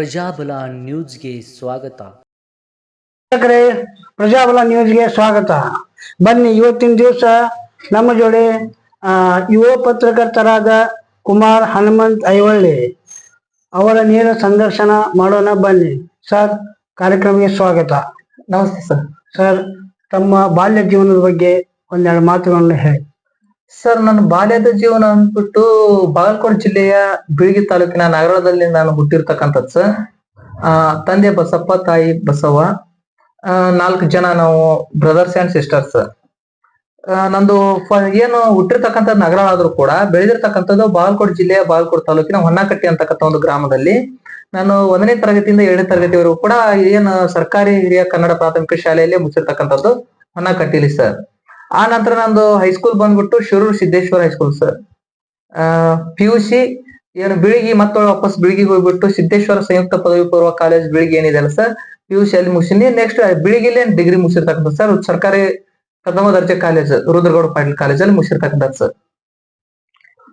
ಪ್ರಜಾಬಲ ನ್ಯೂಸ್ಗೆ ಸ್ವಾಗತ. ಪ್ರಜಾಬಲ ನ್ಯೂಸ್ಗೆ ಸ್ವಾಗತ. ಬನ್ನಿ ಇವತ್ತಿನ ದಿವಸ ನಮ್ಮ ಜೋಡಿ ಆ, ಯುವ ಪತ್ರಕರ್ತರಾದ ಕುಮಾರ್ ಹನುಮಂತ್ ಐವಳ್ಳಿ ಅವರ ನೇರ ಸಂದರ್ಶನ ಮಾಡೋಣ ಬನ್ನಿ. ಸರ್ ಕಾರ್ಯಕ್ರಮಕ್ಕೆ ಸ್ವಾಗತ. ನಮಸ್ತೆ ಸರ್. ಸರ್ ತಮ್ಮ ಬಾಲ್ಯ ಜೀವನದ ಬಗ್ಗೆ ಒಂದೆರಡು ಮಾತುಗಳನ್ನು ಹೇಳಿ. ಸರ್ ನನ್ನ ಬಾಲ್ಯದ ಜೀವನ ಅಂದ್ಬಿಟ್ಟು ಬಾಗಲಕೋಟೆ ಜಿಲ್ಲೆಯ ಬಿಳಿಗಿ ತಾಲೂಕಿನ ನಗರದಲ್ಲಿ ನಾನು ಹುಟ್ಟಿರ್ತಕ್ಕಂಥದ್ದು ಸರ್ ಆ ತಂದೆ ಬಸಪ್ಪ ತಾಯಿ ಬಸವ ಆ, ನಾಲ್ಕು ಜನ ನಾವು ಬ್ರದರ್ಸ್ ಅಂಡ್ ಸಿಸ್ಟರ್ಸ್ ನಂದು ಏನು ಹುಟ್ಟಿರ್ತಕ್ಕಂಥ ನಗರ ಆದ್ರೂ ಕೂಡ ಬೆಳೆದಿರ್ತಕ್ಕಂಥದ್ದು ಬಾಗಲಕೋಟೆ ಜಿಲ್ಲೆಯ ಬಾಗಲಕೋಟೆ ತಾಲೂಕಿನ ಹೊನ್ನಕಟ್ಟಿ ಅಂತಕ್ಕಂಥ ಒಂದು ಗ್ರಾಮದಲ್ಲಿ. ನಾನು ಒಂದನೇ ತರಗತಿಯಿಂದ ಏಳನೇ ತರಗತಿವರೆಗೂ ಕೂಡ ಏನು ಸರ್ಕಾರಿ ಹಿರಿಯ ಕನ್ನಡ ಪ್ರಾಥಮಿಕ ಶಾಲೆಯಲ್ಲಿ ಮುಚ್ಚಿರ್ತಕ್ಕಂಥದ್ದು ಹೊನ್ನಕಟ್ಟಿಲಿ ಸರ್ ಆ ನಂತರ ನಂದು ಹೈಸ್ಕೂಲ್ ಬಂದ್ಬಿಟ್ಟು Shiruru Siddeshwara high school sir P U C ಏನು ಬಿಳಿಗಿ ಮತ್ತೊಳ ವಾಪಸ್ ಬಿಳಿಗಿಗೆ ಹೋಗ್ಬಿಟ್ಟು ಸಿದ್ದೇಶ್ವರ ಸಂಯುಕ್ತ ಪದವಿ ಪೂರ್ವ ಕಾಲೇಜ್ ಬಿಳಿಗಿ ಏನಿದೆ ಅಲ್ಲ ಸರ್ ಪಿ ಯು ಸಿ ಅಲ್ಲಿ ಮುಗಿಸಿನಿ. ನೆಕ್ಸ್ಟ್ ಬಿಳಿಗಿಲೇ ಡಿಗ್ರಿ ಮುಗಿಸಿರ್ತಕ್ಕಂಥ ಸರ್ ಸರ್ಕಾರಿ ಪ್ರಥಮ ದರ್ಜೆ ಕಾಲೇಜ್ ರುದ್ರಗೌಡ ಪಾಟೀಲ್ ಕಾಲೇಜಲ್ಲಿ ಮುಗಿಸಿರ್ತಕ್ಕಂಥದ್ದು ಸರ್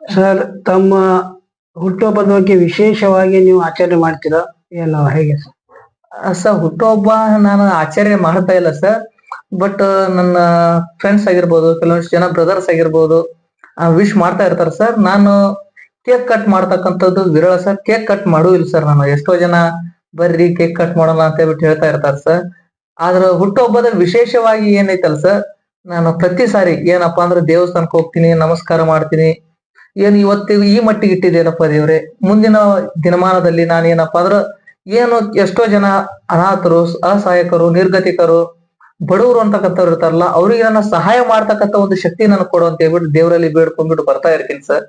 ಸರ್ ತಮ್ಮ ಹುಟ್ಟುಹಬ್ಬದ ಬಗ್ಗೆ ವಿಶೇಷವಾಗಿ ನೀವು ಆಚರಣೆ ಮಾಡ್ತೀರಾ? ಏನು ಹೇಗೆ ಸರ್ ಸರ್ ಹುಟ್ಟುಹಬ್ಬ ನಾನು ಆಚರಣೆ ಮಾಡ್ತಾ ಇಲ್ಲ ಸರ್ ಬಟ್ ನನ್ನ ಫ್ರೆಂಡ್ಸ್ ಆಗಿರ್ಬೋದು ಕೆಲವೊಂದಿಷ್ಟು ಜನ ಬ್ರದರ್ಸ್ ಆಗಿರ್ಬೋದು ವಿಶ್ ಮಾಡ್ತಾ ಇರ್ತಾರೆ. ಸರ್ ನಾನು ಕೇಕ್ ಕಟ್ ಮಾಡ್ತಕ್ಕಂಥದ್ದು ವಿರಳ ಸರ್ ಕೇಕ್ ಕಟ್ ಮಾಡುವಿಲ್ಲ ಸರ್ ನಾನು. ಎಷ್ಟೋ ಜನ ಬರ್ರಿ ಕೇಕ್ ಕಟ್ ಮಾಡೋಣ ಅಂತ ಹೇಳ್ಬಿಟ್ಟು ಹೇಳ್ತಾ ಇರ್ತಾರೆ ಸರ್ ಆದ್ರ ಹುಟ್ಟುಹಬ್ಬದ ವಿಶೇಷವಾಗಿ ಏನೈತಲ್ಲ ಸರ್ ನಾನು ಪ್ರತಿ ಸಾರಿ ಏನಪ್ಪಾ ಅಂದ್ರೆ ದೇವಸ್ಥಾನಕ್ಕೆ ಹೋಗ್ತೀನಿ, ನಮಸ್ಕಾರ ಮಾಡ್ತೀನಿ. ಏನ್ ಇವತ್ತಿಗೂ ಈ ಮಟ್ಟಿಗೆ ಇಟ್ಟಿದ್ದೇನಪ್ಪ ದೇವ್ರೆ? ಮುಂದಿನ ದಿನಮಾನದಲ್ಲಿ ನಾನು ಏನಪ್ಪಾ ಅಂದ್ರೆ ಏನು ಎಷ್ಟೋ ಜನ ಅನಾಥರು, ಅಸಹಾಯಕರು, ನಿರ್ಗತಿಕರು ಬಡವರು ಅಂತಕ್ಕಂಥವ್ರು ಇರ್ತಾರಲ್ಲ ಅವ್ರಿಗೆ ನನ್ನ ಸಹಾಯ ಮಾಡ್ತಕ್ಕಂತ ಒಂದು ಶಕ್ತಿ ನನಗೆ ಕೊಡು ಅಂತ ಹೇಳ್ಬಿಟ್ಟು ದೇವರಲ್ಲಿ ಬೇಡ್ಕೊಂಡ್ಬಿಟ್ಟು ಬರ್ತಾ ಇರ್ತೀನಿ ಸರ್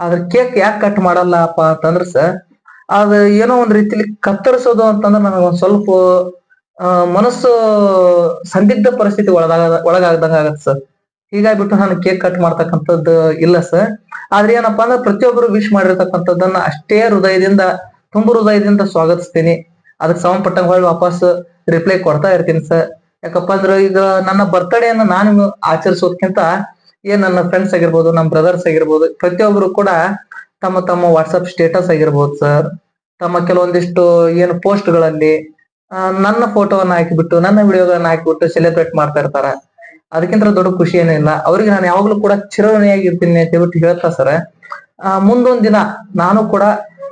ಆದ್ರೆ ಕೇಕ್ ಯಾಕೆ ಕಟ್ ಮಾಡಲ್ಲ ಅಪ್ಪ ಅಂತಂದ್ರೆ ಸರ್ ಅದು ಏನೋ ಒಂದ್ ರೀತಿಲಿ ಕತ್ತರಿಸೋದು ಅಂತಂದ್ರೆ ನನಗೆ ಒಂದ್ ಸ್ವಲ್ಪ ಮನಸ್ಸು ಸಂದಿಗ್ಧ ಪರಿಸ್ಥಿತಿ ಒಳಗಾಗ ಒಳಗಾಗ್ದಂಗ ಆಗತ್ತೆ ಸರ್ ಹೀಗಾಗ್ಬಿಟ್ಟು ನಾನು ಕೇಕ್ ಕಟ್ ಮಾಡ್ತಕ್ಕಂಥದ್ದು ಇಲ್ಲ ಸರ್ ಆದ್ರೆ ಏನಪ್ಪಾ ಅಂದ್ರೆ ಪ್ರತಿಯೊಬ್ಬರು ವಿಶ್ ಮಾಡಿರ್ತಕ್ಕಂಥದ್ದನ್ನ ಅಷ್ಟೇ ಹೃದಯದಿಂದ, ತುಂಬ ಹೃದಯದಿಂದ ಸ್ವಾಗತಿಸ್ತೀನಿ. ಅದಕ್ಕೆ ಸಂಬಂಧಪಟ್ಟಂಗ ಹೊಳ್ಳಿ ವಾಪಸ್ ರಿಪ್ಲೈ ಕೊಡ್ತಾ ಇರ್ತೀನಿ ಸರ್ ಯಾಕಪ್ಪ ಅಂದ್ರ ಈಗ ನನ್ನ ಬರ್ತಡೇನ ನಾನು ಆಚರಿಸೋದ್ಕಿಂತ ಏನ್ ನನ್ನ ಫ್ರೆಂಡ್ಸ್ ಆಗಿರ್ಬೋದು ನಮ್ಮ ಬ್ರದರ್ಸ್ ಆಗಿರ್ಬೋದು ಪ್ರತಿಯೊಬ್ಬರು ಕೂಡ ತಮ್ಮ ತಮ್ಮ ವಾಟ್ಸಪ್ ಸ್ಟೇಟಸ್ ಆಗಿರ್ಬೋದು ಸರ್ ತಮ್ಮ ಕೆಲವೊಂದಿಷ್ಟು ಏನು ಪೋಸ್ಟ್ಗಳಲ್ಲಿ ನನ್ನ ಫೋಟೋವನ್ನ ಹಾಕಿಬಿಟ್ಟು, ನನ್ನ ವಿಡಿಯೋಗಳನ್ನ ಹಾಕಿಬಿಟ್ಟು ಸೆಲೆಬ್ರೇಟ್ ಮಾಡ್ತಾ ಇರ್ತಾರ. ಅದಕ್ಕಿಂತ ದೊಡ್ಡ ಖುಷಿ ಏನಿಲ್ಲ ಅವ್ರಿಗೆ ನಾನು ಯಾವಾಗ್ಲೂ ಕೂಡ ಚಿರಋಣಿಯಾಗಿರ್ತೀನಿ ಅಂತ ಹೇಳ್ಬಿಟ್ಟು ಹೇಳ್ತಾ ಸರ್ ಮುಂದೊಂದ್ ದಿನ ನಾನು ಕೂಡ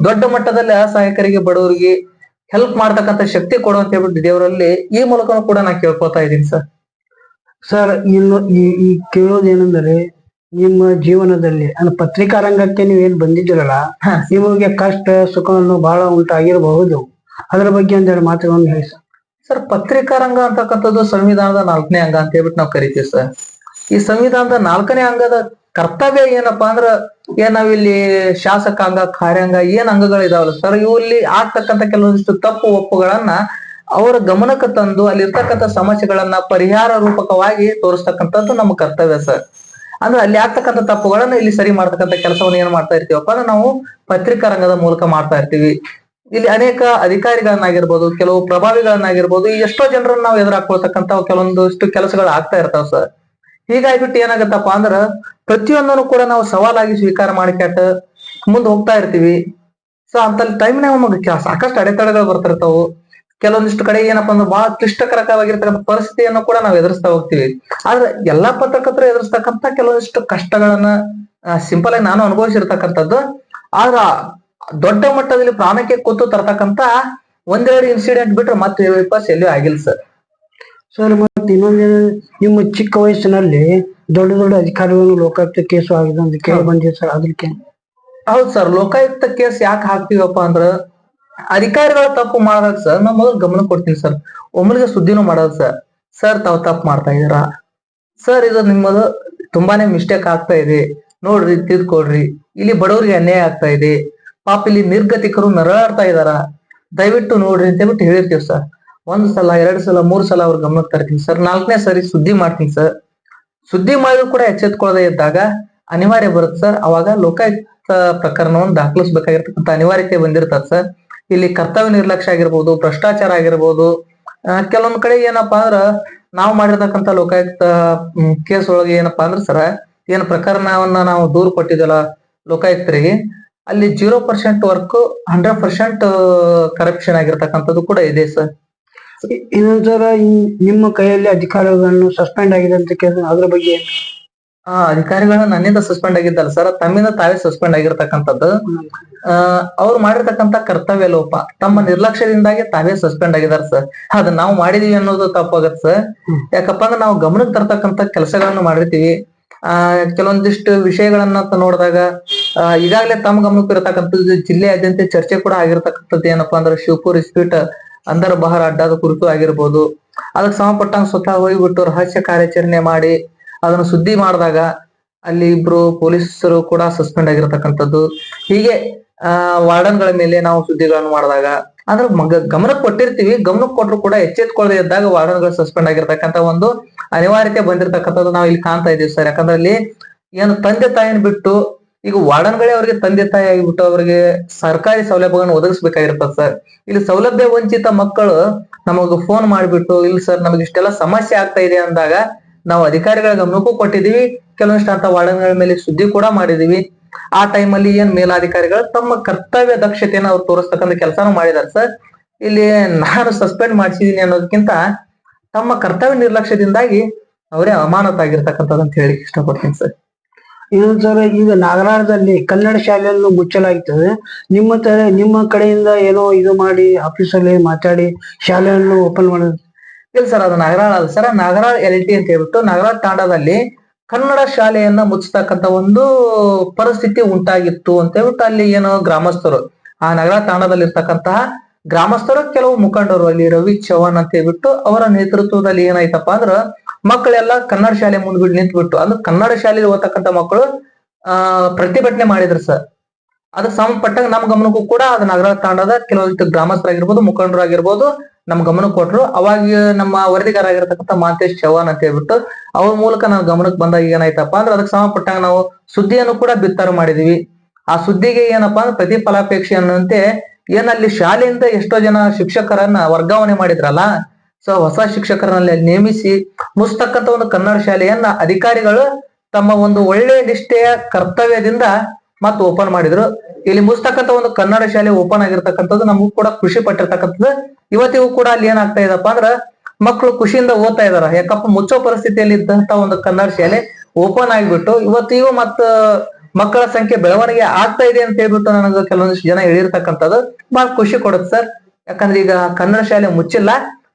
ದೊಡ್ಡ ಮಟ್ಟದಲ್ಲಿ ಅಸಹಾಯಕರಿಗೆ, ಬಡವರಿಗೆ ಹೆಲ್ಪ್ ಮಾಡ್ತಕ್ಕಂತ ಶಕ್ತಿ ಕೊಡುವಂತ ಹೇಳ್ಬಿಟ್ಟು ದೇವರಲ್ಲಿ ಈ ಮೂಲಕ ಕೂಡ ನಾ ಕೇಳ್ಕೊತಾ ಇದ್ದೀನಿ ಸರ್. ಸರ್ ಇನ್ನು ಈ ಈ ಕೇಳೋದೇನೆಂದರೆ ನಿಮ್ಮ ಜೀವನದಲ್ಲಿ ಅಂದ್ರೆ ಪತ್ರಿಕಾ ರಂಗಕ್ಕೆ ನೀವೇನ್ ಬಂದಿದ್ದೀರಲ್ಲ. ನಿಮಗೆ ಕಷ್ಟ ಸುಖವನ್ನು ಬಹಳ ಉಂಟಾಗಿರಬಹುದು. ಅದರ ಬಗ್ಗೆ ಒಂದೆರಡು ಮಾತುಗಳನ್ನು ಹೇಳಿ ಸರ್. ಸರ್ ಪತ್ರಿಕಾ ರಂಗ ಅಂತಕ್ಕಂಥದ್ದು ಸಂವಿಧಾನದ ನಾಲ್ಕನೇ ಅಂಗ ಅಂತ ಹೇಳ್ಬಿಟ್ಟು ನಾವು ಕರಿತೀವಿ ಸರ್. ಈ ಸಂವಿಧಾನದ ನಾಲ್ಕನೇ ಅಂಗದ ಕರ್ತವ್ಯ ಏನಪ್ಪಾ ಅಂದ್ರ ಏನ್ ನಾವಿಲ್ಲಿ ಶಾಸಕಾಂಗ, ಕಾರ್ಯಾಂಗ ಏನ್ ಅಂಗಗಳು ಇದಾವಲ್ಲ ಸರ್ ಇಲ್ಲಿ ಆಗ್ತಕ್ಕಂತ ಕೆಲವೊಂದಿಷ್ಟು ತಪ್ಪು ಒಪ್ಪುಗಳನ್ನ ಅವರ ಗಮನಕ್ಕೆ ತಂದು ಅಲ್ಲಿರ್ತಕ್ಕಂತ ಸಮಸ್ಯೆಗಳನ್ನ ಪರಿಹಾರ ರೂಪಕವಾಗಿ ತೋರಿಸ್ತಕ್ಕಂಥದ್ದು ನಮ್ಮ ಕರ್ತವ್ಯ ಸರ್ ಅಂದ್ರೆ ಅಲ್ಲಿ ಆಗ್ತಕ್ಕಂಥ ತಪ್ಪುಗಳನ್ನ ಇಲ್ಲಿ ಸರಿ ಮಾಡ್ತಕ್ಕಂಥ ಕೆಲಸವನ್ನು ಏನ್ ಮಾಡ್ತಾ ಇರ್ತೀವಪ್ಪ ಅಂದ್ರೆ ನಾವು ಪತ್ರಿಕಾ ರಂಗದ ಮೂಲಕ ಮಾಡ್ತಾ ಇರ್ತೀವಿ. ಇಲ್ಲಿ ಅನೇಕ ಅಧಿಕಾರಿಗಳನ್ನಾಗಿರ್ಬೋದು, ಕೆಲವು ಪ್ರಭಾವಿಗಳನ್ನಾಗಿರ್ಬೋದು ಎಷ್ಟೋ ಜನರನ್ನ ನಾವು ಎದುರಾಕೊಳ್ತಕ್ಕಂಥ ಕೆಲವೊಂದಿಷ್ಟು ಕೆಲಸಗಳು ಆಗ್ತಾ ಇರ್ತಾವ ಸರ್ ಹೀಗಾಗ್ಬಿಟ್ಟು ಏನಾಗತ್ತಪ್ಪ ಅಂದ್ರ ಪ್ರತಿಯೊಂದನ್ನು ಕೂಡ ನಾವು ಸವಾಲಾಗಿ ಸ್ವೀಕಾರ ಮಾಡಿಕ್ಯಾಟ ಮುಂದೆ ಹೋಗ್ತಾ ಇರ್ತೀವಿ. ಸೊ ಅಂತಲ್ಲಿ ಟೈಮ್ನಾಗ ನಮಗೆ ಸಾಕಷ್ಟು ಅಡೆತಡೆಗಳು ಬರ್ತಿರ್ತಾವು. ಕೆಲವೊಂದಿಷ್ಟು ಕಡೆ ಏನಪ್ಪಾ ಅಂದ್ರೆ ಬಹಳ ಕ್ಲಿಷ್ಟಕರಕವಾಗಿರ್ತಕ್ಕಂಥ ಪರಿಸ್ಥಿತಿಯನ್ನು ಕೂಡ ನಾವು ಎದುರಿಸ್ತಾ ಹೋಗ್ತೀವಿ. ಆದ್ರೆ ಎಲ್ಲಾ ಪತ್ರಕರ್ತರು ಎದುರಿಸ್ತಕ್ಕಂಥ ಕೆಲವೊಂದಿಷ್ಟು ಕಷ್ಟಗಳನ್ನ ಸಿಂಪಲ್ ಆಗಿ ನಾನು ಅನುಭವಿಸಿರ್ತಕ್ಕಂಥದ್ದು. ಆದ್ರ ದೊಡ್ಡ ಮಟ್ಟದಲ್ಲಿ ಪ್ರಾಣಕ್ಕೆ ಕೂತು ತರ್ತಕ್ಕಂತ ಒಂದೆರಡು ಇನ್ಸಿಡೆಂಟ್ ಬಿಟ್ರೆ ಮತ್ತೆ ವಿಪಾಸ್ ಎಲ್ಲೂ ಆಗಿಲ್ಲ ಸರ್ ಸರ್ ಮತ್ತೆ ಇನ್ನೊಂದೇನು ನಿಮ್ಮ ಚಿಕ್ಕ ವಯಸ್ಸಿನಲ್ಲಿ ದೊಡ್ಡ ದೊಡ್ಡ ಅಧಿಕಾರಿಗಳು ಲೋಕಾಯುಕ್ತ ಕೇಸು ಆಗಿದೆ ಅಂತ ಕೇಳಿ ಬಂದಿದೆ ಸರ್ ಅದಕ್ಕೆ ಹೌದು ಸರ್ ಲೋಕಾಯುಕ್ತ ಕೇಸ್ ಯಾಕೆ ಹಾಕ್ತೀವಪ್ಪ ಅಂದ್ರ ಅಧಿಕಾರಿಗಳ ತಪ್ಪು ಮಾಡೋದ್ ಸರ್ ನಾ ಮೊದಲು ಗಮನ ಕೊಡ್ತೀನಿ ಸರ್. ಒಮ್ಮಲಿಗೆ ಸುದ್ದಿನೂ ಮಾಡೋದು ಸರ್. ಸರ್ ತಾವು ತಪ್ಪು ಮಾಡ್ತಾ ಇದೀರಾ ಸರ್ ಇದು ನಿಮ್ಮದು ತುಂಬಾನೇ ಮಿಸ್ಟೇಕ್ ಆಗ್ತಾ ಇದೆ. ನೋಡ್ರಿ ತಿದ್ಕೊಡ್ರಿ ಇಲ್ಲಿ ಬಡವರಿಗೆ ಅನ್ಯಾಯ ಆಗ್ತಾ ಇದೆ. ಪಾಪ ಇಲ್ಲಿ ನಿರ್ಗತಿಕರು ನರಳಾಡ್ತಾ ಇದಾರ ದಯವಿಟ್ಟು ನೋಡ್ರಿ ಅಂತ ಹೇಳ್ಬಿಟ್ಟು ಹೇಳಿರ್ತೀವಿ ಸರ್. ಒಂದ್ ಸಲ, ಎರಡ್ ಸಲ, ಮೂರ್ ಸಲ ಅವ್ರ ಗಮನಕ್ಕೆ ತರ್ತೀನಿ ಸರ್. ನಾಲ್ಕನೇ ಸರಿ ಸುದ್ದಿ ಮಾಡ್ತೀನಿ ಸರ್. ಸುದ್ದಿ ಮಾಡಿದ್ರು ಕೂಡ ಎಚ್ಚೆತ್ಕೊಳ್ಳದೆ ಇದ್ದಾಗ ಅನಿವಾರ್ಯ ಬರುತ್ತೆ ಸರ್. ಅವಾಗ ಲೋಕಾಯುಕ್ತ ಪ್ರಕರಣವನ್ನು ದಾಖಲಿಸಬೇಕಾಗಿರ್ತಕ್ಕಂಥ ಅನಿವಾರ್ಯತೆ ಬಂದಿರ್ತದ ಸರ್. ಇಲ್ಲಿ ಕರ್ತವ್ಯ ನಿರ್ಲಕ್ಷ್ಯ ಆಗಿರ್ಬೋದು, ಭ್ರಷ್ಟಾಚಾರ ಆಗಿರ್ಬೋದು ಕೆಲವೊಂದು ಕಡೆ ಏನಪ್ಪಾ ಅಂದ್ರ ನಾವು ಮಾಡಿರ್ತಕ್ಕಂಥ ಲೋಕಾಯುಕ್ತ ಕೇಸ್ ಒಳಗೆ ಏನಪ್ಪಾ ಅಂದ್ರ ಸರ್, ಏನ್ ಪ್ರಕರಣವನ್ನ ನಾವು ದೂರು ಕೊಟ್ಟಿದ್ದಲ್ಲ ಲೋಕಾಯುಕ್ತರಿಗೆ, ಅಲ್ಲಿ zero percent work hundred percent corruption ಆಗಿರ್ತಕ್ಕಂಥದ್ದು ಕೂಡ ಇದೆ ಸರ್. ಇನ್ನೊಂದ್ ಸರ ನಿಮ್ಮ ಕೈಯಲ್ಲಿ ಅಧಿಕಾರಗಳನ್ನು ಸಸ್ಪೆಂಡ್ ಆಗಿದೆ ಅಂತ ಕೇಳಿದ್ರೆ ಅದ್ರ ಬಗ್ಗೆ ಆ, ಅಧಿಕಾರಿಗಳು ನನ್ನಿಂದ ಸಸ್ಪೆಂಡ್ ಆಗಿದ್ದಲ್ಲ ಸರ್ ತಮ್ಮಿಂದ ತಾವೇ ಸಸ್ಪೆಂಡ್ ಆಗಿರ್ತಕ್ಕಂಥದ್ದು. ಅವ್ರು ಮಾಡಿರ್ತಕ್ಕಂಥ ಕರ್ತವ್ಯ ಲೋಪ. ತಮ್ಮ ನಿರ್ಲಕ್ಷ್ಯದಿಂದಾಗಿ ತಾವೇ ಸಸ್ಪೆಂಡ್ ಆಗಿದಾರ ಸರ್ ಅದ್ ನಾವು ಮಾಡಿದೀವಿ ಅನ್ನೋದು ತಪ್ಪಾಗತ್ತೆ ಸರ್. ಯಾಕಪ್ಪ ಅಂದ್ರೆ ನಾವು ಗಮನಕ್ಕೆ ತರ್ತಕ್ಕಂಥ ಕೆಲಸಗಳನ್ನು ಮಾಡಿರ್ತೀವಿ. ಆ, ಕೆಲವೊಂದಿಷ್ಟು ವಿಷಯಗಳನ್ನ ನೋಡಿದಾಗ ಈಗಾಗಲೇ ತಮ್ಮ ಗಮನಕ್ಕೆ ಇರತಕ್ಕಂಥದ್ದು ಜಿಲ್ಲೆಯಾದ್ಯಂತ ಚರ್ಚೆ ಕೂಡ ಆಗಿರ್ತಕ್ಕಂಥದ್ದು ಏನಪ್ಪಾ ಅಂದ್ರೆ ಶಿವಪುರ್ ಇಸ್ಪೀಟ್ ಅಂದರ ಬಹರ ಅಡ್ಡಾದ ಕುರಿತು ಆಗಿರ್ಬೋದು. ಅದಕ್ಕೆ ಸಂಬಂಧಪಟ್ಟಂಗ ಸ್ವತಃ ಹೋಗಿಬಿಟ್ಟು ರಹಸ್ಯ ಕಾರ್ಯಾಚರಣೆ ಮಾಡಿ ಅದನ್ನು ಸುದ್ದಿ ಮಾಡಿದಾಗ ಅಲ್ಲಿ ಇಬ್ರು ಪೊಲೀಸರು ಕೂಡ ಸಸ್ಪೆಂಡ್ ಆಗಿರತಕ್ಕಂಥದ್ದು. ಹೀಗೆ ವಾರ್ಡನ್ಗಳ ಮೇಲೆ ನಾವು ಸುದ್ದಿಗಳನ್ನು ಮಾಡಿದಾಗ ಅಂದ್ರೆ ಗಮನಕ್ಕೆ ಕೊಟ್ಟಿರ್ತೀವಿ. ಗಮನಕ್ಕೆ ಕೊಟ್ಟರು ಕೂಡ ಎಚ್ಚೆತ್ಕೊಳ್ಳದೆ ಇದ್ದಾಗ ವಾರ್ಡನ್ಗಳು ಸಸ್ಪೆಂಡ್ ಆಗಿರ್ತಕ್ಕಂಥ ಒಂದು ಅನಿವಾರ್ಯತೆ ಬಂದಿರತಕ್ಕಂಥದ್ದು ನಾವು ಇಲ್ಲಿ ಕಾಣ್ತಾ ಇದೀವಿ ಸರ್. ಯಾಕಂದ್ರೆ ಅಲ್ಲಿ ಏನು ತಂದೆ ತಾಯಿನ ಬಿಟ್ಟು ಈಗ ವಾರ್ಡನ್ಗಳೇ ಅವರಿಗೆ ತಂದೆ ತಾಯಿ ಆಗಿಬಿಟ್ಟು ಅವರಿಗೆ ಸರ್ಕಾರಿ ಸೌಲಭ್ಯಗಳನ್ನು ಒದಗಿಸ್ಬೇಕಾಗಿರ್ತದೆ ಸರ್. ಇಲ್ಲಿ ಸೌಲಭ್ಯ ವಂಚಿತ ಮಕ್ಕಳು ನಮಗ ಫೋನ್ ಮಾಡಿಬಿಟ್ಟು, ಇಲ್ಲಿ ಸರ್, ನಮಗೆ ಇಷ್ಟೆಲ್ಲ ಸಮಸ್ಯೆ ಆಗ್ತಾ ಇದೆ ಅಂದಾಗ ನಾವು ಅಧಿಕಾರಿಗಳ ಗಮನಕ್ಕೂ ಕೊಟ್ಟಿದೀವಿ ಕೆಲವೊಂದಿಷ್ಟು ಅಂತ ವಾರ್ಡನ್ಗಳ ಮೇಲೆ ಸುದ್ದಿ ಕೂಡ ಮಾಡಿದೀವಿ ಆ ಟೈಮಲ್ಲಿ ಏನ್ ಮೇಲಾಧಿಕಾರಿಗಳು ತಮ್ಮ ಕರ್ತವ್ಯ ದಕ್ಷತೆಯನ್ನು ಅವ್ರು ತೋರಿಸ್ತಕ್ಕಂಥ ಕೆಲಸನೂ ಮಾಡಿದಾರೆ ಸರ್. ಇಲ್ಲಿ ನಾನು ಸಸ್ಪೆಂಡ್ ಮಾಡಿಸಿದೀನಿ ಅನ್ನೋದಕ್ಕಿಂತ ತಮ್ಮ ಕರ್ತವ್ಯ ನಿರ್ಲಕ್ಷ್ಯದಿಂದಾಗಿ ಅವರೇ ಅಮಾನತಾಗಿರ್ತಕ್ಕಂಥದ್ದು ಅಂತ ಹೇಳಿ ಇಷ್ಟಪಡ್ತೀನಿ ಸರ್. ಇನ್ನೊಂದ್ ಸಲ ಈಗ ನಾಗರಾಳದಲ್ಲಿ ಕನ್ನಡ ಶಾಲೆಯನ್ನು ಮುಚ್ಚಲಾಗ್ತದೆ. ನಿಮ್ಮ ತರ ನಿಮ್ಮ ಕಡೆಯಿಂದ ಏನೋ ಇದು ಮಾಡಿ ಆಫೀಸಲ್ಲಿ ಮಾತಾಡಿ ಶಾಲೆಯನ್ನು ಓಪನ್ ಮಾಡೋದು ಇಲ್ಲ ಸರ್, ಅದು ನಾಗರಾಳ ಅಲ್ಲ ಸರ್ ನಾಗರಾಳ್ ಎಲ್ ಟಿ ಅಂತ ಹೇಳ್ಬಿಟ್ಟು ನಗರ ತಾಂಡದಲ್ಲಿ ಕನ್ನಡ ಶಾಲೆಯನ್ನ ಮುಚ್ಚತಕ್ಕಂತ ಒಂದು ಪರಿಸ್ಥಿತಿ ಉಂಟಾಗಿತ್ತು ಅಂತ ಹೇಳ್ಬಿಟ್ಟು ಅಲ್ಲಿ ಏನು ಗ್ರಾಮಸ್ಥರು, ಆ ನಗರ ತಾಂಡದಲ್ಲಿ ಇರ್ತಕ್ಕಂತಹ ಗ್ರಾಮಸ್ಥರು, ಕೆಲವು ಮುಖಂಡರು, ಅಲ್ಲಿ ರವಿ ಚೌಹಾಣ್ ಅಂತ ಹೇಳ್ಬಿಟ್ಟು ಅವರ ನೇತೃತ್ವದಲ್ಲಿ ಏನಾಯ್ತಪ್ಪ ಅಂದ್ರ ಮಕ್ಕಳೆಲ್ಲ ಕನ್ನಡ ಶಾಲೆ ಮುಂದ್ಬಿಟ್ಟು ನಿಂತ್ಬಿಟ್ಟು, ಅಂದ್ರೆ ಕನ್ನಡ ಶಾಲೆಯಲ್ಲಿ ಓದ್ತಕ್ಕಂಥ ಮಕ್ಕಳು, ಆ, ಪ್ರತಿಭಟನೆ ಮಾಡಿದ್ರು ಸರ್. ಅದ್ರ ಸಂಬಂಧಪಟ್ಟಾಗ ನಮ್ಮ ಗಮನಕ್ಕೂ ಕೂಡ ಅದು ನಗರ ತಾಂಡದ ಕೆಲವೊಂದಿಷ್ಟು ಗ್ರಾಮಸ್ಥರಾಗಿರ್ಬೋದು, ಮುಖಂಡರಾಗಿರ್ಬೋದು ನಮ್ ಗಮನಕ್ಕೆ ಕೊಟ್ರು. ಅವಾಗ ನಮ್ಮ ವರದಿಗಾರ ಮಾಂತೇಶ್ ಚೌಹಾನ್ ಅಂತ ಹೇಳ್ಬಿಟ್ಟು ಅವ್ರ ಮೂಲಕ ನನ್ನ ಗಮನಕ್ಕೆ ಬಂದಾಗ ಏನಾಯ್ತಪ್ಪ ಅಂದ್ರೆ ಅದಕ್ಕೆ ಸಂಬಂಧಪಟ್ಟಾಗ ನಾವು ಸುದ್ದಿಯನ್ನು ಕೂಡ ಬಿತ್ತರ ಮಾಡಿದೀವಿ. ಆ ಸುದ್ದಿಗೆ ಏನಪ್ಪಾ ಅಂದ್ರೆ ಪ್ರತಿಫಲಾಪೇಕ್ಷೆ ಅನ್ನಂತೆ ಏನಲ್ಲಿ ಶಾಲೆಯಿಂದ ಎಷ್ಟೋ ಜನ ಶಿಕ್ಷಕರನ್ನ ವರ್ಗಾವಣೆ ಮಾಡಿದ್ರಲ್ಲ ಸೊ ಹೊಸ ಶಿಕ್ಷಕರನ್ನಲ್ಲಿ ನೇಮಿಸಿ ಮುಸ್ತಕ್ಕಂತ ಒಂದು ಕನ್ನಡ ಶಾಲೆಯನ್ನ ಅಧಿಕಾರಿಗಳು ತಮ್ಮ ಒಂದು ಒಳ್ಳೆಯ ನಿಷ್ಠೆಯ ಕರ್ತವ್ಯದಿಂದ ಮತ್ತೆ ಓಪನ್ ಮಾಡಿದ್ರು. ಇಲ್ಲಿ ಮುಸ್ತಕ್ಕಂತ ಒಂದು ಕನ್ನಡ ಶಾಲೆ ಓಪನ್ ಆಗಿರ್ತಕ್ಕಂಥದ್ದು ನಮಗೂ ಕೂಡ ಖುಷಿ ಪಟ್ಟಿರ್ತಕ್ಕಂಥದ್ದು. ಇವತ್ತಿಗೂ ಕೂಡ ಅಲ್ಲಿ ಏನಾಗ್ತಾ ಇದಪ್ಪ ಅಂದ್ರ ಮಕ್ಕಳು ಖುಷಿಯಿಂದ ಓದ್ತಾ ಇದಾರ. ಯಾಕಪ್ಪ ಮುಚ್ಚೋ ಪರಿಸ್ಥಿತಿಯಲ್ಲಿ ಇದ್ದಂತ ಒಂದು ಕನ್ನಡ ಶಾಲೆ ಓಪನ್ ಆಗಿಬಿಟ್ಟು ಇವತ್ತಿಗೂ ಮತ್ತ ಮಕ್ಕಳ ಸಂಖ್ಯೆ ಬೆಳವಣಿಗೆ ಆಗ್ತಾ ಇದೆ ಅಂತ ಹೇಳ್ಬಿಟ್ಟು ನನಗೆ ಕೆಲವೊಂದಿಷ್ಟು ಜನ ಹೇಳಿರ್ತಕ್ಕಂಥದ್ದು. ಬಹಳ ಖುಷಿ ಕೊಡುತ್ತೆ ಸರ್. ಯಾಕಂದ್ರೆ ಈಗ ಕನ್ನಡ ಶಾಲೆ ಮುಚ್ಚಿಲ್ಲ.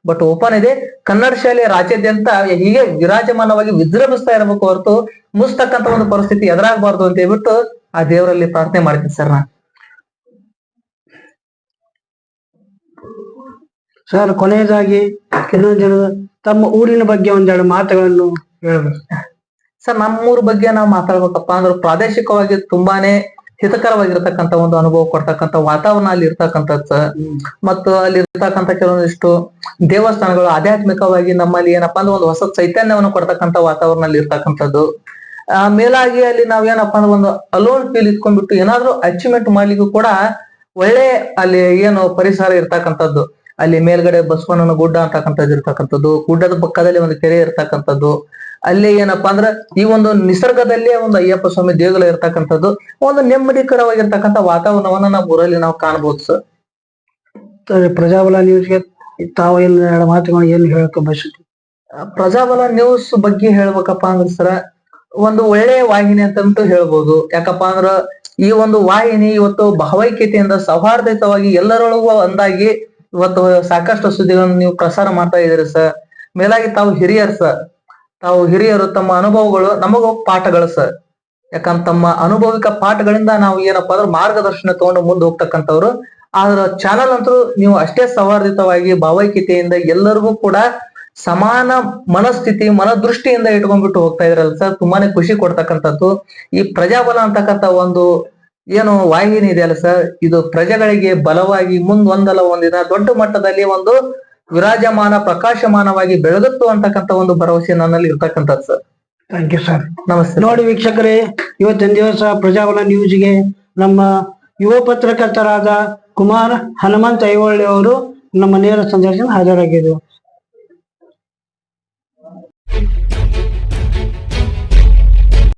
ಬಟ್ ಓಪನ್ ಇದೆ. ಕನ್ನಡ ಶಾಲೆ ರಾಜ್ಯಾದ್ಯಂತ ಹೀಗೆ ವಿರಾಜಮಾನವಾಗಿ ವಿಜೃಂಭಿಸ್ತಾ ಇರಬೇಕು ಹೊರತು ಮುಸ್ತಕ್ಕಂತ ಒಂದು ಪರಿಸ್ಥಿತಿ ಎದುರಾಗಬಾರ್ದು ಅಂತ ಹೇಳ್ಬಿಟ್ಟು ಆ ದೇವರಲ್ಲಿ ಪ್ರಾರ್ಥನೆ ಮಾಡ್ತೀನಿ ಸರ್ ನಾನು. ಸರ್ ಕೊನೆಯದಾಗಿ ಕೆಲವೊಂದು ಜನ ತಮ್ಮ ಊರಿನ ಬಗ್ಗೆ ಒಂದೆರಡು ಮಾತುಗಳನ್ನು ಹೇಳ್ಬೇಕು. ಸರ್ ನಮ್ಮೂರ್ ಬಗ್ಗೆ ನಾವು ಮಾತಾಡ್ಬೇಕಪ್ಪ. ಅಂದ್ರೆ ಪ್ರಾದೇಶಿಕವಾಗಿ ತುಂಬಾನೇ ಹಿತಕರವಾಗಿರ್ತಕ್ಕಂಥ ಒಂದು ಅನುಭವ ಕೊಡ್ತಕ್ಕಂಥ ವಾತಾವರಣ ಅಲ್ಲಿ ಇರ್ತಕ್ಕಂಥದ್ದು ಮತ್ತು ಅಲ್ಲಿ ಇರ್ತಕ್ಕಂಥ ಕೆಲವೊಂದಿಷ್ಟು ದೇವಸ್ಥಾನಗಳು ಆಧ್ಯಾತ್ಮಿಕವಾಗಿ ನಮ್ಮಲ್ಲಿ ಏನಪ್ಪಾ ಅಂದ್ರೆ ಒಂದು ಹೊಸ ಚೈತನ್ಯವನ್ನು ಕೊಡ್ತಕ್ಕಂಥ ವಾತಾವರಣ ಅಲ್ಲಿ ಇರ್ತಕ್ಕಂಥದ್ದು. ಆ ಮೇಲಾಗಿ ಅಲ್ಲಿ ನಾವ್ ಏನಪ್ಪಾ ಅಂದ್ರೆ ಒಂದು ಅಲೋನ್ ಫೀಲ್ ಇಟ್ಕೊಂಡ್ಬಿಟ್ಟು ಏನಾದ್ರೂ ಅಚೀವ್ಮೆಂಟ್ ಮಾಡ್ಲಿಕ್ಕೂ ಕೂಡ ಒಳ್ಳೆ ಅಲ್ಲಿ ಏನು ಪರಿಸರ ಇರ್ತಕ್ಕಂಥದ್ದು. ಅಲ್ಲಿ ಮೇಲ್ಗಡೆ ಬಸವಣ್ಣನ ಗುಡ್ಡ ಅಂತಕ್ಕಂಥದ್ದು ಇರ್ತಕ್ಕಂಥದ್ದು ಗುಡ್ಡದ ಪಕ್ಕದಲ್ಲಿ ಒಂದು ಕೆರೆ ಇರ್ತಕ್ಕಂಥದ್ದು ಅಲ್ಲಿ ಏನಪ್ಪಾ ಅಂದ್ರೆ ಈ ಒಂದು ನಿಸರ್ಗದಲ್ಲಿ ಒಂದು ಅಯ್ಯಪ್ಪ ಸ್ವಾಮಿ ದೇಗುಲ ಇರ್ತಕ್ಕಂಥದ್ದು ಒಂದು ನೆಮ್ಮದಿಕರವಾಗಿರ್ತಕ್ಕಂಥ ವಾತಾವರಣವನ್ನ ನಮ್ಮ ಊರಲ್ಲಿ ನಾವು ಕಾಣಬಹುದು ಸರ್. ಪ್ರಜಾಬಲ ನ್ಯೂಸ್ಗೆ ತಾವು ಏನು ಎರಡು ಮಾತುಗಳು ಏನು ಹೇಳಕ್ಕೆ ಬಯಸುತ್ತೀವಿ ಪ್ರಜಾಬಲ ನ್ಯೂಸ್ ಬಗ್ಗೆ ಹೇಳ್ಬೇಕಪ್ಪ ಅಂದ್ರೆ ಸರ ಒಂದು ಒಳ್ಳೆಯ ವಾಹಿನಿ ಅಂತಂತೂ ಹೇಳ್ಬೋದು. ಯಾಕಪ್ಪ ಅಂದ್ರ ಈ ಒಂದು ವಾಹಿನಿ ಇವತ್ತು ಭಾವೈಕ್ಯತೆಯಿಂದ ಸೌಹಾರ್ದಯುತವಾಗಿ ಎಲ್ಲರೊಳಗೂ ಒಂದಾಗಿ ಇವತ್ತು ಸಾಕಷ್ಟು ಸುದ್ದಿಗಳನ್ನು ನೀವು ಪ್ರಸಾರ ಮಾಡ್ತಾ ಇದ್ದೀರಿ ಸರ್ ಮೇಲಾಗಿ ತಾವು ಹಿರಿಯರು ಸರ್ ತಾವು ಹಿರಿಯರು, ತಮ್ಮ ಅನುಭವಗಳು, ನಮಗೂ ಪಾಠಗಳು ಸರ್ ಯಾಕಂದ್ರೆ ತಮ್ಮ ಅನುಭವಿಕ ಪಾಠಗಳಿಂದ ನಾವು ಏನಪ್ಪಾ ಅಂದ್ರೆ ಮಾರ್ಗದರ್ಶನ ತಗೊಂಡು ಮುಂದೆ ಹೋಗ್ತಕ್ಕಂಥವ್ರು. ಆದ್ರ ಚಾನಲ್ ಅಂತೂ ನೀವು ಅಷ್ಟೇ ಸೌಹಾರ್ದಿತವಾಗಿ, ಭಾವೈಕ್ಯತೆಯಿಂದ ಎಲ್ಲರಿಗೂ ಕೂಡ ಸಮಾನ ಮನಸ್ಥಿತಿ, ಮನದೃಷ್ಟಿಯಿಂದ ಇಟ್ಕೊಂಡ್ಬಿಟ್ಟು ಹೋಗ್ತಾ ಇದ್ರಲ್ಲ ಸರ್ ತುಂಬಾನೇ ಖುಷಿ ಕೊಡ್ತಕ್ಕಂಥದ್ದು. ಈ ಪ್ರಜಾಬಲ ಅಂತಕ್ಕಂಥ ಒಂದು ಏನು ವಾಹಿನಿ ಇದೆಯಲ್ಲ ಸರ್ ಇದು ಪ್ರಜೆಗಳಿಗೆ ಬಲವಾಗಿ ಮುಂದೊಂದಲ್ಲ ಒಂದಿನ ದೊಡ್ಡ ಮಟ್ಟದಲ್ಲಿ ಒಂದು ವಿರಾಜಮಾನ ಪ್ರಕಾಶಮಾನವಾಗಿ ಬೆಳೆದತ್ತು ಅಂತಕ್ಕಂಥ ಒಂದು ಭರವಸೆ ನನ್ನಲ್ಲಿ ಇರ್ತಕ್ಕಂಥದ್ದು ಸರ್ ಥ್ಯಾಂಕ್ ಯು ಸರ್ ನಮಸ್ತೆ ನೋಡಿ ವೀಕ್ಷಕರೇ ಇವತ್ತಿನ ದಿವಸ ಪ್ರಜಾಬಲ ನ್ಯೂಸ್ಗೆ ನಮ್ಮ ಯುವ ಪತ್ರಕರ್ತರಾದ ಕುಮಾರ್ ಹನುಮಂತ ಐವಳ್ಳಿ ಅವರು ನಮ್ಮ ನೇರ ಸಂದರ್ಶನ ಹಾಜರಾಗಿದ್ದು